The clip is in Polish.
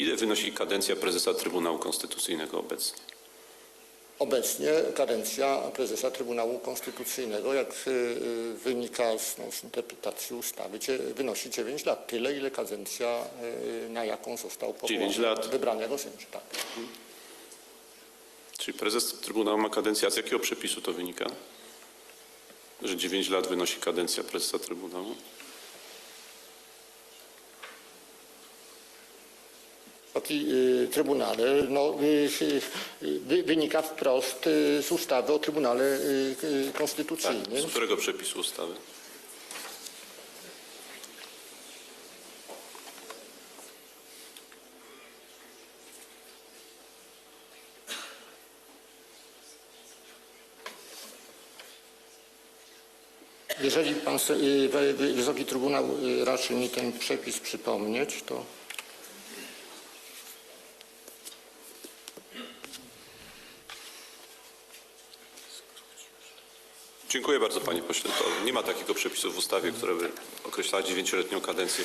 Ile wynosi kadencja prezesa Trybunału Konstytucyjnego obecnie? Obecnie kadencja prezesa Trybunału Konstytucyjnego, jak y, y, wynika z, no, interpretacji ustawy, wynosi 9 lat. Tyle, ile kadencja, y, na jaką został powołany. 9 lat. Wybrany jako sędzia, tak. Czyli prezes Trybunału ma kadencję, z jakiego przepisu to wynika? Że 9 lat wynosi kadencja prezesa Trybunału? Wysoki y, Trybunale, no, y, y, wy, wynika wprost z ustawy o Trybunale Konstytucyjnym. Z którego przepisu ustawy? Jeżeli pan Wysoki Trybunał raczy mi ten przepis przypomnieć, to Dziękuję bardzo panie pośle. To nie ma takiego przepisu w ustawie, które by określała dziewięcioletnią kadencję